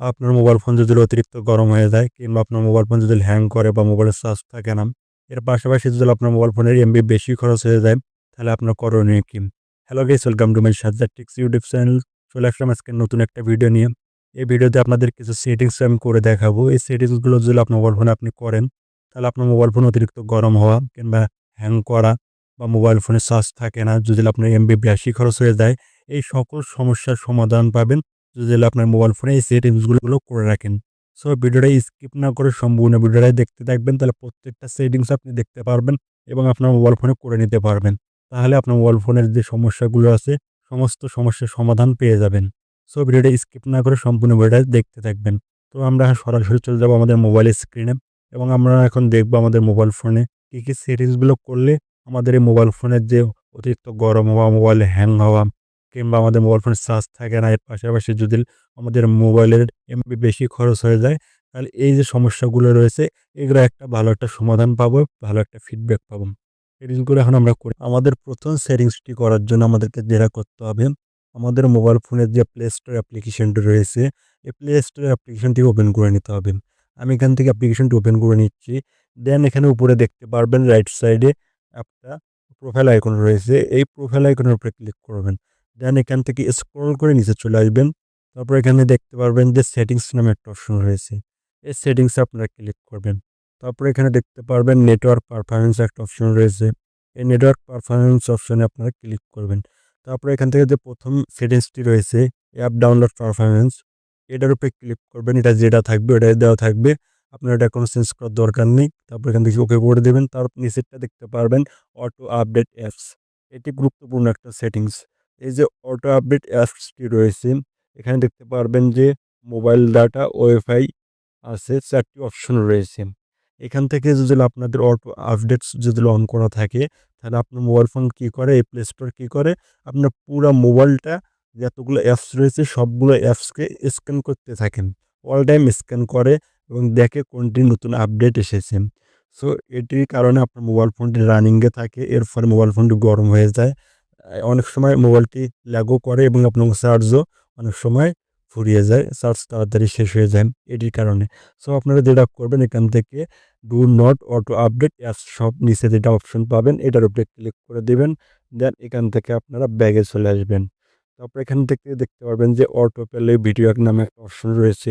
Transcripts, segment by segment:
আপনার mobile phone যদি অতিরিক্ত গরম হয়ে যায় কিংবা আপনার মোবাইল ফোন যদি হ্যাং করে বা মোবাইলের চার্জ থাকে না, এর পাশাপাশি যদি আপনার মোবাইল ফোনের এমবি বেশি খরচ হয়ে যায়, তাহলে আপনার করণীয় কি? Hello guys welcome to my Sajjad tricks YouTube channel চলে আসলাম আজকে নতুন একটা ভিডিও নিয়ে। এই ভিডিওতে আপনাদের কিছু সেটিংস আমি করে দেখাবো। এই সেটিংসগুলো যদি আপনার মোবাইল ফোনে আপনি করেন, তাহলে আপনার মোবাইল ফোন অতিরিক্ত গরম হওয়া কিংবা হ্যাং করা বা মোবাইল ফোনে চার্জ থাকে না, যদি আপনার এমবি বেশি খরচ হয়ে যায়, এই সকল সমস্যার সমাধান পাবেন। যদি আপনার মোবাইল ফোনে এই সেটিংসগুলো করে রাখেন। সো ভিডিওটা স্কিপ না করে সম্পূর্ণ ভিডিওটাই দেখতে থাকবেন, তাহলে প্রত্যেকটা সেটিংস আপনি দেখতে পারবেন এবং আপনার মোবাইল ফোনে করে নিতে পারবেন। তাহলে আপনার মোবাইল ফোনের যে সমস্যাগুলো আছে, সমস্ত সমস্যার সমাধান পেয়ে যাবেন। সো ভিডিওটা স্কিপ না করে সম্পূর্ণ ভিডিওটা দেখতে থাকবেন। তো, আমরা সরাসরি চলে যাব আমাদের মোবাইলের স্ক্রিনে এবং আমরা এখন দেখব আমাদের মোবাইল ফোনে কী কী সেটিংসগুলো করলে আমাদের এই মোবাইল ফোনের যে অতিরিক্ত গরম হওয়া মোবাইল হ্যাং হওয়া কিংবা আমাদের মোবাইল ফোনের চার্জ থাকে না, এর পাশাপাশি যদি আমাদের মোবাইলের এমবি বেশি খরচ হয়ে যায়, তাহলে এই যে সমস্যাগুলো রয়েছে, এগুলো একটা ভালো একটা সমাধান পাবো, ভালো একটা ফিডব্যাক পাবো। সেটিংসগুলো এখন আমরা করি। আমাদের প্রথম সেটিংসটি করার জন্য আমাদেরকে যেটা করতে হবে, আমাদের মোবাইল ফোনের যে প্লে স্টোর অ্যাপ্লিকেশনটি রয়েছে, এই প্লে স্টোর অ্যাপ্লিকেশনটি ওপেন করে নিতে হবে। আমি এখান থেকে অ্যাপ্লিকেশনটি ওপেন করে নিচ্ছি। দেন এখানে উপরে দেখতে পারবেন রাইট সাইডে একটা প্রোফাইল আইকন রয়েছে। এই প্রোফাইল আইকনের উপরে ক্লিক করবেন। দেন এখান থেকে স্ক্রল করে নিচে চলে আসবেন। তারপর এখানে দেখতে পারবেন যে সেটিংস নামে একটা অপশন রয়েছে। এই সেটিংসে আপনারা ক্লিক করবেন। তারপর এখানে দেখতে পারবেন নেটওয়ার্ক পারফরমেন্স একটা অপশন রয়েছে। এই নেটওয়ার্ক পারফরমেন্স অপশনে আপনারা ক্লিক করবেন। তারপর এখান থেকে যে প্রথম সেটিংসটি রয়েছে অ্যাপ ডাউনলোড পারফরমেন্স এটার উপরে ক্লিক করবেন। এটা যেটা থাকবে ওটাই দেওয়া থাকবে। আপনার এটা কোনো চেঞ্জ করার দরকার নেই। তারপর এখান থেকে ওকে করে দেবেন। তার নিচেরটা দেখতে পারবেন অটো আপডেট অ্যাপস এটি গুরুত্বপূর্ণ একটা সেটিংস এই যে অটো আপডেট অ্যাপসটি রয়েছে, এখানে দেখতে পারবেন যে মোবাইল ডাটা ওয়াইফাই আছে, চারটি অপশন রয়েছে। এখান থেকে যদি আপনাদের অটো আপডেটস যদি অন করা থাকে, তাহলে আপনার মোবাইল ফোন কী করে, এই প্লে স্টোর কী করে, আপনার পুরো মোবাইলটা যতগুলো অ্যাপস রয়েছে, সবগুলো অ্যাপসকে স্ক্যান করতে থাকেন। অল টাইম স্ক্যান করে এবং দেখে কোনটি নতুন আপডেট এসেছে। সো এটির কারণে আপনার মোবাইল ফোনটি রানিংয়ে থাকে, এর ফলে মোবাইল ফোনটি গরম হয়ে যায়। অনেক সময় মোবাইলটি ল্যাগও করে এবং আপনার চার্জও অনেক সময় ফুরিয়ে যায়। চার্জ তাড়াতাড়ি শেষ হয়ে যায় এটির কারণে। সো আপনারা যেটা করবেন এখান থেকে do not auto update apps সব নিচে যেটা অপশন পাবেন এটার উপরে ক্লিক করে দেবেন দেন এখান থেকে আপনারা ব্যাগে চলে আসবেন। তারপর এখান থেকে দেখতে পারবেন যে অটো প্লে ভিডিও এক নামে একটা অপশন রয়েছে।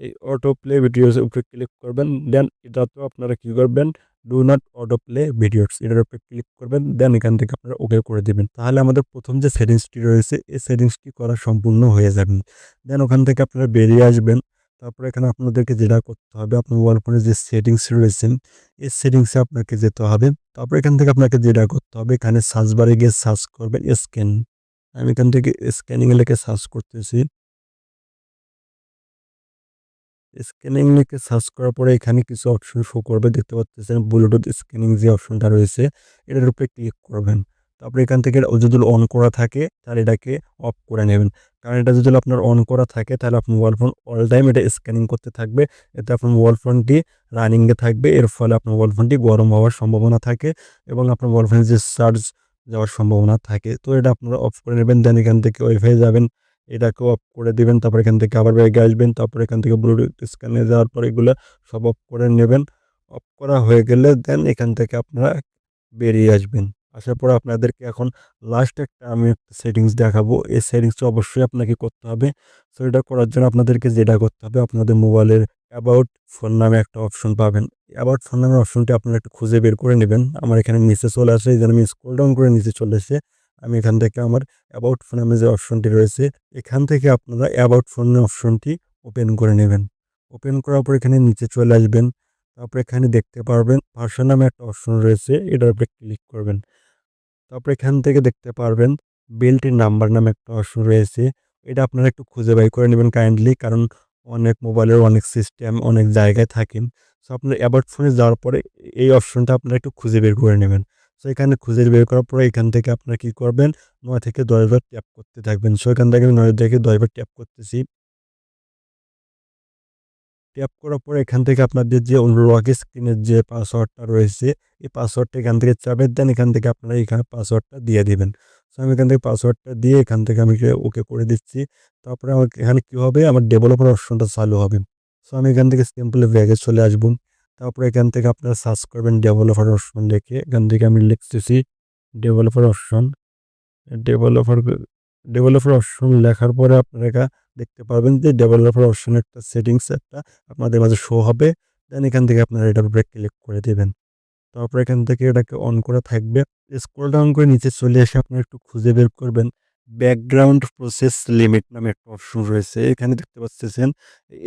এই অটো প্লে ভিডিওস উপরে ক্লিক করবেন দেন এটাতেও আপনারা কী করবেন do not auto play videos এটার উপরে ক্লিক করবেন দেন এখান থেকে আপনারা ওকে করে দেবেন। তাহলে আমাদের প্রথম যে সেটিংসটি রয়েছে, এই সেটিংসটি করা সম্পূর্ণ হয়ে যাবে। দেন ওখান থেকে আপনারা বেরিয়ে আসবেন। তারপর এখানে আপনাদেরকে যেটা করতে হবে, আপনার মোবাইল ফোনে যে সেটিংস রয়েছেন এই সেটিংসে আপনাকে যেতে হবে। তারপর এখান থেকে আপনাকে যেটা করতে হবে, এখানে সার্চ বারে গিয়ে সার্চ করবেন স্ক্যান আমি এখান থেকে স্ক্যানিং লিখে সার্চ করতেছি। স্ক্যানিং লিখে সার্চ করার পরে এখানে কিছু অপশন শো করবে, দেখতে পাচ্ছেন ব্লুটুথ স্ক্যানিং যে অপশনটা রয়েছে, এটার উপরে ক্লিক করবেন। তারপরে এখান থেকে যদি অন করা থাকে, তাহলে এটাকে অফ করে নেবেন। কারণ এটা যদি আপনার অন করা থাকে, তাহলে আপনার মোবাইল ফোন অল টাইম এটা স্ক্যানিং করতে থাকবে। এতে আপনার মোবাইল ফোনটি রানিংয়ে থাকবে। এর ফলে আপনার মোবাইল ফোনটি গরম হওয়ার সম্ভাবনা থাকে এবং আপনার মোবাইল ফোনের যে চার্জ যাওয়ার সম্ভাবনা থাকে। তো এটা আপনারা অফ করে নেবেন দেন এখান থেকে ওয়াইফাই যাবেন। এটাকে অফ করে দিবেন, তারপর এখান থেকে আবার ব্যাগে আসবেন, তারপর এখান থেকে ব্লুটুথ স্ক্যানে যাওয়ার পর এগুলো সব অফ করে নেবেন। অফ করা হয়ে গেলে দেন এখান থেকে আপনারা বেরিয়ে আসবেন। আসার পর আপনাদেরকে এখন লাস্ট একটা আমি একটা সেটিংস দেখাবো। এই সেটিংসটা অবশ্যই আপনাকে করতে হবে। সো এটা করার জন্য আপনাদেরকে যেটা করতে হবে, আপনাদের মোবাইলের অ্যাবাউট ফোন নামে একটা অপশন পাবেন। অ্যাবাউট ফোন নামের অপশনটি আপনারা একটু খুঁজে বের করে নেবেন। আমার এখানে নিচে চলে আসে, এই জন্য আমি স্ক্রল ডাউন করে নিচে চলে এসে আমি এখান থেকে আমার অ্যাবাউট ফোন নামে যে অপশনটি রয়েছে, এখান থেকে আপনারা অ্যাবাউট ফোন অপশনটি ওপেন করে নেবেন। ওপেন করার পর এখানে নিচে চলে আসবেন। তারপর এখানে দেখতে পারবেন ভার্সন নামে একটা অপশন রয়েছে, এটার উপরে ক্লিক করবেন। তারপর এখান থেকে দেখতে পারবেন বিলটির নাম্বার নামে একটা অপশন রয়েছে। এটা আপনারা একটু খুঁজে বাই করে নেবেন কাইন্ডলি কারণ অনেক মোবাইলের অনেক সিস্টেম অনেক জায়গায় থাকেন সো আপনার অ্যাবাউট ফোনে যাওয়ার পরে এই অপশনটা আপনারা একটু খুঁজে বের করে নেবেন। সো এখানে খুঁজে বের করার পরে এখান থেকে আপনারা কী করবেন? নয় থেকে দশবার ট্যাপ করতে থাকবেন। সো এখান থেকে আমি নয় থেকে দশবার ট্যাপ করতেছি। ট্যাপ করার পরে এখান থেকে আপনাদের যে লক স্ক্রিনের যে পাসওয়ার্ডটা রয়েছে, এই পাসওয়ার্ডটা এখান থেকে চাপের দেন। এখান থেকে আপনারা এখানে পাসওয়ার্ডটা দিয়ে দিবেন। সো আমি এখান থেকে পাসওয়ার্ডটা দিয়ে এখান থেকে আমি ওকে করে দিচ্ছি, তারপরে আমার এখানে কী হবে? আমার ডেভেলপার অপশনটা চালু হবে। সো আমি এখান থেকে সিম্পলি ব্যাগে চলে আসব। তারপরে এখান থেকে আপনারা সার্চ করবেন ডেভেলপার অপশন লিখে এখান থেকে আমি লিখতেছি developer option developer developer option লেখার পরে আপনারা দেখতে পারবেন যে ডেভেলপার অপশনের একটা সেটিংস একটা আপনাদের মাঝে শো হবে। দেন এখান থেকে আপনারা এটার উপরে ক্লিক করে দেবেন। তারপর এখান থেকে এটাকে অন করা থাকবে। স্ক্রল ডাউন করে নিচে চলে এসে আপনারা একটু খুঁজে বের করবেন। ব্যাকগ্রাউন্ড প্রসেস লিমিট নামে একটা অপশন রয়েছে। এখানে দেখতে পাচ্ছেন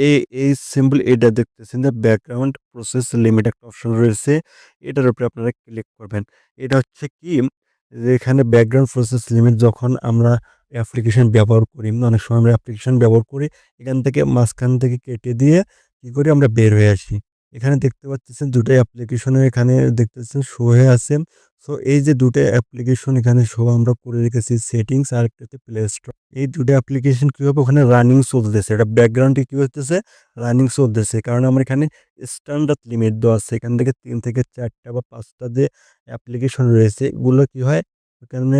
এই এই সিম্পল এটা দেখতেছেন যে ব্যাকগ্রাউন্ড প্রসেস লিমিট একটা অপশন রয়েছে। এটার উপরে আপনারা ক্লিক করবেন। এটা হচ্ছে কি, যে এখানে ব্যাকগ্রাউন্ড প্রসেস লিমিট যখন আমরা অ্যাপ্লিকেশন ব্যবহার করি, অনেক সময় আমরা অ্যাপ্লিকেশন ব্যবহার করি, এখান থেকে মাঝখান থেকে কেটে দিয়ে কী করি আমরা বের হয়ে আসি। এখানে দেখতে পাচ্ছেন দুটো অ্যাপ্লিকেশনে এখানে দেখতেছেন শো হয়ে আছে। সো এই যে দুটো অ্যাপ্লিকেশন এখানে শো আমরা করে রেখেছি সেটিংস আর একটা হচ্ছে প্লে স্টোর এই দুটো অ্যাপ্লিকেশন কী হবে ওখানে রানিং চলতেছে? এটা ব্যাকগ্রাউন্ডে কী হতেছে রানিং চলতেছে। কারণ আমার এখানে স্ট্যান্ডার্ড লিমিট দেওয়া আছে। এখান থেকে তিন থেকে চারটা বা পাঁচটা যে অ্যাপ্লিকেশন রয়েছে, এগুলো কী হয়? এখানে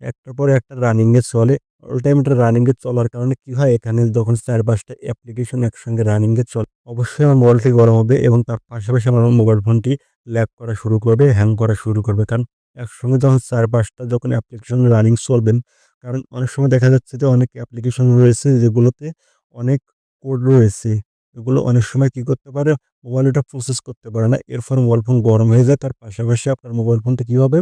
একটার পর একটা রানিংয়ে চলে। অল টাইম এটা রানিংয়ে চলার কারণে কী হয়? এখানে যখন চার পাঁচটা অ্যাপ্লিকেশন একসঙ্গে রানিংয়ে চলে, অবশ্যই আমার মোবাইলটি গরম হবে এবং তার পাশাপাশি আমার মোবাইল ফোনটি ল্যাগ করা শুরু করবে হ্যাং করা শুরু করবে। কারণ একসঙ্গে যখন চার পাঁচটা যখন অ্যাপ্লিকেশন রানিং চলবেন কারণ অনেক সময় দেখা যাচ্ছে যে অনেক অ্যাপ্লিকেশন রয়েছে যেগুলোতে অনেক কোড রয়েছে। এগুলো অনেক সময় কী করতে পারে? মোবাইল এটা প্রসেস করতে পারে না। এর ফলে মোবাইল ফোন গরম হয়ে যায়। তার পাশাপাশি আপনার মোবাইল ফোনটা কী হবে?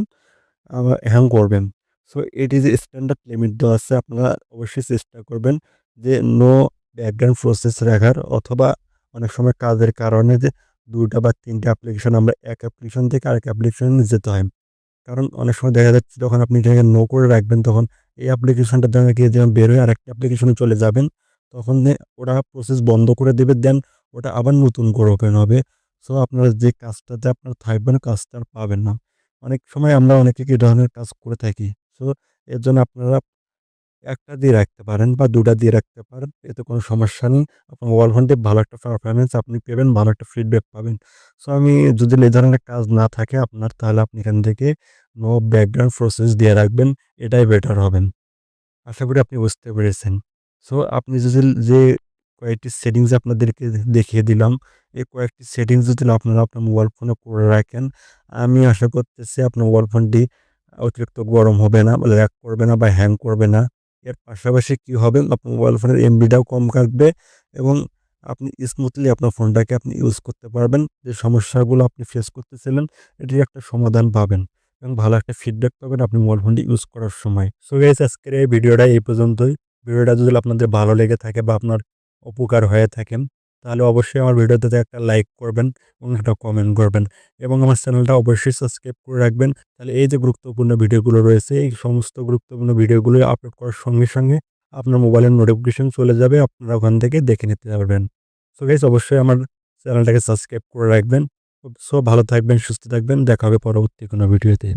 হ্যাং করবেন সো এটি যে স্ট্যান্ডার্ড লিমিট দেওয়া আছে। আপনারা অবশ্যই চেষ্টা করবেন যে নো ব্যাকগ্রাউন্ড প্রসেস রাখার অথবা অনেক সময় কাজের কারণে যে দুটা বা তিনটা অ্যাপ্লিকেশন আমরা এক অ্যাপ্লিকেশন থেকে আরেক অ্যাপ্লিকেশনে যেতে হয়। কারণ অনেক সময় দেখা যাচ্ছে যখন আপনি এটাকে নো করে রাখবেন, তখন এই অ্যাপ্লিকেশনটা দেখা গিয়ে যেমন বের হয়ে আরেকটা অ্যাপ্লিকেশনে চলে যাবেন, তখন ওরা প্রসেস বন্ধ করে দেবে দেন ওটা আবার নতুন করে ওপেন হবে। সো আপনারা যে কাজটাতে আপনারা থাকবেন, কাজটা আর পাবেন না। অনেক সময় আমরা অনেকে কি ধরনের কাজ করে থাকি। সো, এর জন্য আপনারা একটা দিয়ে রাখতে পারেন বা দুটা দিয়ে রাখতে পারেন, এতে কোনো সমস্যা নেই। আপনার মোবাইল ফোনটি ভালো একটা পারফরমেন্স আপনি পেবেন, ভালো একটা ফিডব্যাক পাবেন। সো, আমি যদি এই ধরনের কাজ না থাকে আপনার, তাহলে আপনি এখান থেকে নো ব্যাকগ্রাউন্ড প্রসেস দিয়ে রাখবেন, এটাই বেটার হবেন আশা করি আপনি বুঝতে পেরেছেন। সো, আপনি যদি যে কয়েকটি সেটিংস আপনাদেরকে দেখিয়ে দিলাম, এই কয়েকটি সেটিংস যদি আপনারা আপনার মোবাইল ফোনে করে রাখেন, আমি আশা করতেছি আপনার মোবাইল ফোনটি অতিরিক্ত গরম হবে না ল্যাক করবে না বা হ্যাং করবে না। এর পাশাপাশি কী হবে? আপনার মোবাইল ফোনের এমবিটাও কম কাটবে এবং আপনি স্মুথলি আপনার ফোনটাকে আপনি ইউজ করতে পারবেন। যে সমস্যাগুলো আপনি ফেস করতেছিলেন এটির একটা সমাধান পাবেন এবং ভালো একটা ফিডব্যাক পাবেন আপনি মোবাইল ফোনটি ইউজ করার সময়। সো গাইস আজকের এই ভিডিওটা এই পর্যন্তই। ভিডিওটা যদি আপনাদের ভালো লেগে থাকে বা আপনার উপকার হয়ে থাকেন তাহলে অবশ্যই আমার ভিডিওতে একটা লাইক করবেন এবং একটা কমেন্ট করবেন এবং আমার চ্যানেলটা অবশ্যই সাবস্ক্রাইব করে রাখবেন। তাহলে এই যে গুরুত্বপূর্ণ ভিডিওগুলো রয়েছে, এই সমস্ত গুরুত্বপূর্ণ ভিডিওগুলো আপলোড করার সঙ্গে সঙ্গে আপনার মোবাইলের নোটিফিকেশন চলে যাবে, আপনারা ওখান থেকে দেখে নিতে পারবেন। সো গাইজ অবশ্যই আমার চ্যানেলটাকে সাবস্ক্রাইব করে রাখবেন। সো ভালো থাকবেন, সুস্থ থাকবেন, দেখা হবে পরবর্তী কোনো ভিডিওতে